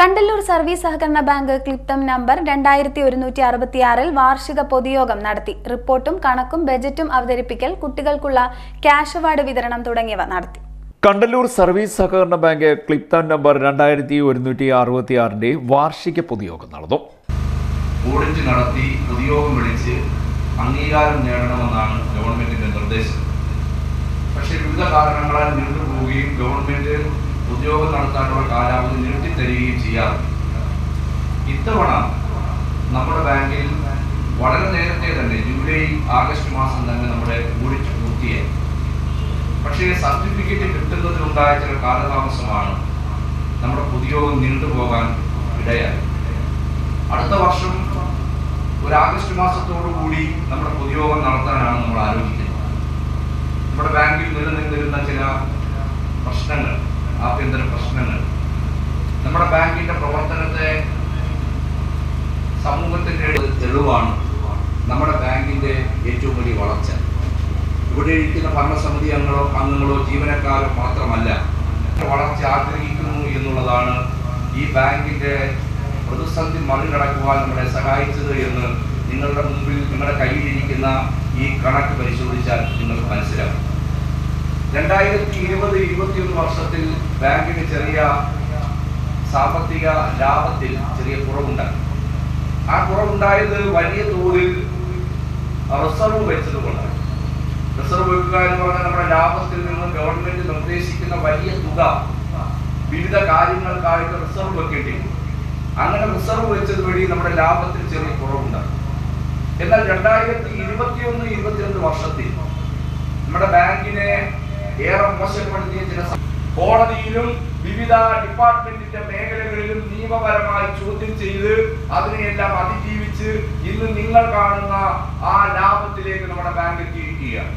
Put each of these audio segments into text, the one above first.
Kandalloor service സഹകരണ bank ക്ലിപ്തം number രണ്ടായിരത്തി ഒരുന്നൂറ്റി അറുപത്തിയാറിൽ വാർഷിക പൊതുയോഗം നടത്തി. റിപ്പോർട്ടും കണക്കും ബജറ്റും അവതരിപ്പിക്കൽ കുട്ടികൾക്കുള്ള ക്യാഷ് അവാർഡ് വിതരണം തുടങ്ങിയവ നടത്തി. കണ്ടല്ലൂർ സർവീസ് സഹകരണ ബാങ്ക് ക്ലിപ്തം നമ്പർ രണ്ടായിരത്തി ഒരുന്നൂറ്റി അറുപത്തിയാറിന്റെ വാർഷിക പൊതുയോഗം നടന്നു. ഓഡിറ്റ് നടത്തി പൊതുയോഗം വിളിച്ച് അംഗീകാരം നേടണമെന്നാണ് ഗവൺമെന്റിന്റെ നിർദ്ദേശം. പക്ഷേ വിവിധ കാരണങ്ങളാൽ നീണ്ടുപോവുകയും ഗവൺമെന്റ് ഉദ്യോഗം നടത്താനുള്ള കാലാവധി നീട്ടിത്തരികയും ചെയ്യാറുണ്ട് ഇത്തവണ നമ്മുടെ ബാങ്കിൽ വളരെ നേരത്തെ തന്നെ ജൂലൈ ആഗസ്റ്റ് മാസം തന്നെ നമ്മുടെ ഓഡിറ്റ് പൂർത്തിയായി. പക്ഷേ സർട്ടിഫിക്കറ്റ് കിട്ടുന്നതിനുണ്ടായ ചില കാലതാമസമാണ് നമ്മുടെ പൊതുയോഗം നീണ്ടുപോകാൻ ഇടയായി. അടുത്ത വർഷം ഒരു ആഗസ്റ്റ് മാസത്തോടു കൂടി നമ്മുടെ പൊതുയോഗം നടത്താനാണ് നമ്മൾ ആലോചിക്കുന്നത്. നമ്മുടെ ബാങ്കിൽ നിലനിന്നിരുന്ന ചില പ്രശ്നങ്ങൾ ആഭ്യന്തര പ്രശ്നങ്ങൾ നമ്മുടെ ബാങ്കിന്റെ പ്രവർത്തനത്തെ സമൂഹത്തിന്റെ തെളിവാണ് നമ്മുടെ ബാങ്കിന്റെ ഏറ്റവും വലിയ വളർച്ച. ഇവിടെ ഇരിക്കുന്ന ഭരണസമിതി അംഗങ്ങളോ അംഗങ്ങളോ ജീവനക്കാരോ മാത്രമല്ല വളർച്ച ആഗ്രഹിക്കുന്നു എന്നുള്ളതാണ് ഈ ബാങ്കിന്റെ പ്രതിസന്ധി മറികടക്കുവാൻ നമ്മളെ സഹായിച്ചത് എന്ന് നിങ്ങളുടെ മുമ്പിൽ നിങ്ങളുടെ കയ്യിലിരിക്കുന്ന ഈ കണക്ക് പരിശോധിച്ചാൽ നിങ്ങൾക്ക് മനസ്സിലാവും. രണ്ടായിരത്തി ഇരുപത് ഇരുപത്തിയൊന്ന് വർഷത്തിൽ ബാങ്കിന് ചെറിയ സാമ്പത്തിക ലാഭത്തിൽ ചെറിയ കുറവുണ്ടായി. ആ കുറവുണ്ടായത് വലിയ തോതിൽ റിസർവ് വെച്ചതുകൊണ്ടാണ് റിസർവ് വെക്കുക എന്ന് പറഞ്ഞാൽ നമ്മുടെ ലാഭത്തിൽ നിന്ന് ഗവൺമെന്റ് നിർദ്ദേശിക്കുന്ന വലിയ തുക വിവിധ കാര്യങ്ങൾക്കായിട്ട് റിസർവ് വെക്കേണ്ടി അങ്ങനെ റിസർവ് വെച്ചത് വഴി നമ്മുടെ ലാഭത്തിൽ ചെറിയ കുറവുണ്ടാകും എന്നാൽ രണ്ടായിരത്തി ഇരുപത്തിയൊന്ന് ഇരുപത്തിരണ്ട് വർഷത്തിൽ നമ്മുടെ ബാങ്കിനെ ഏറെ മോശപ്പെടുത്തിയ ചില കോടതിയിലും വിവിധ ഡിപ്പാർട്ട്മെന്റിന്റെ മേഖലകളിലും നിയമപരമായി ചോദ്യം ചെയ്ത് അതിനെയെല്ലാം അതിജീവിച്ച് ഇന്ന് നിങ്ങൾ കാണുന്ന ആ ലാഭത്തിലേക്ക് നമ്മുടെ ബാങ്ക് എത്തിയിരിക്കുകയാണ്.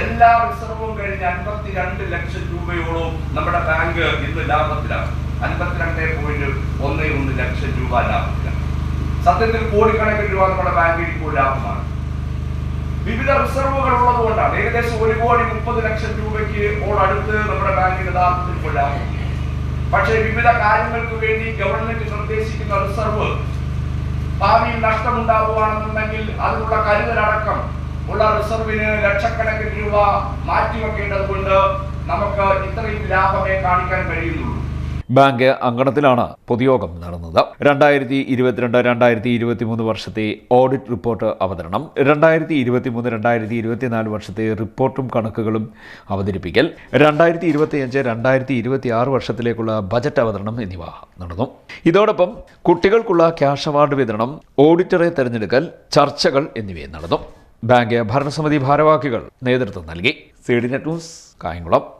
എല്ലാ റിസർവും കഴിഞ്ഞ് അൻപത്തിരണ്ട് ലക്ഷം രൂപയോളം നമ്മുടെ ബാങ്ക് ഇന്ന് ലാഭത്തിലാണ്. അൻപത്തിരണ്ട് പോയിന്റ് ഒന്ന് ഒന്ന് ലക്ഷം രൂപ ലാഭത്തിലാണ്. സത്യത്തിൽ കോടിക്കണക്കിന് രൂപ നമ്മുടെ ബാങ്കിൽ ഇപ്പോൾ ലാഭമാണ്. വിവിധ റിസർവുകൾ ഉള്ളതുകൊണ്ടാണ് ഏകദേശം ഒരു കോടി മുപ്പത് ലക്ഷം രൂപയ്ക്ക് അടുത്ത് നമ്മുടെ ബാങ്കിന് ലാഭത്തിൽ ഇപ്പോൾ ലാഭം പക്ഷേ വിവിധ കാര്യങ്ങൾക്ക് വേണ്ടി ഗവൺമെന്റ് നിർദ്ദേശിക്കുന്ന റിസർവ് ഭാവിയിൽ നഷ്ടമുണ്ടാവുകയാണെന്നുണ്ടെങ്കിൽ അതിനുള്ള കരുതലടക്കം ഉള്ള റിസർവിന് ലക്ഷക്കണക്കിന് രൂപ മാറ്റിവെക്കേണ്ടത് കൊണ്ട് നമുക്ക് ഇത്രയും ലാഭമേ കാണിക്കാൻ കഴിയുന്നുള്ളൂ. ബാങ്ക് അങ്കണത്തിലാണ് പൊതുയോഗം നടന്നത്. രണ്ടായിരത്തി ഇരുപത്തിരണ്ട് രണ്ടായിരത്തി ഇരുപത്തിമൂന്ന് വർഷത്തെ ഓഡിറ്റ് റിപ്പോർട്ട് അവതരണം. രണ്ടായിരത്തി ഇരുപത്തിമൂന്ന് രണ്ടായിരത്തി ഇരുപത്തിനാല് വർഷത്തെ റിപ്പോർട്ടും കണക്കുകളും അവതരിപ്പിക്കൽ. രണ്ടായിരത്തി ഇരുപത്തിയഞ്ച് രണ്ടായിരത്തി ഇരുപത്തി ആറ് വർഷത്തിലേക്കുള്ള ബജറ്റ് അവതരണം എന്നിവ നടന്നു. ഇതോടൊപ്പം കുട്ടികൾക്കുള്ള ക്യാഷ് അവാർഡ് വിതരണം ഓഡിറ്ററെ തെരഞ്ഞെടുക്കൽ ചർച്ചകൾ എന്നിവയും നടന്നു. ബാങ്ക് ഭരണസമിതി ഭാരവാഹികൾ നേതൃത്വം നൽകി. C net news Kayamkulam.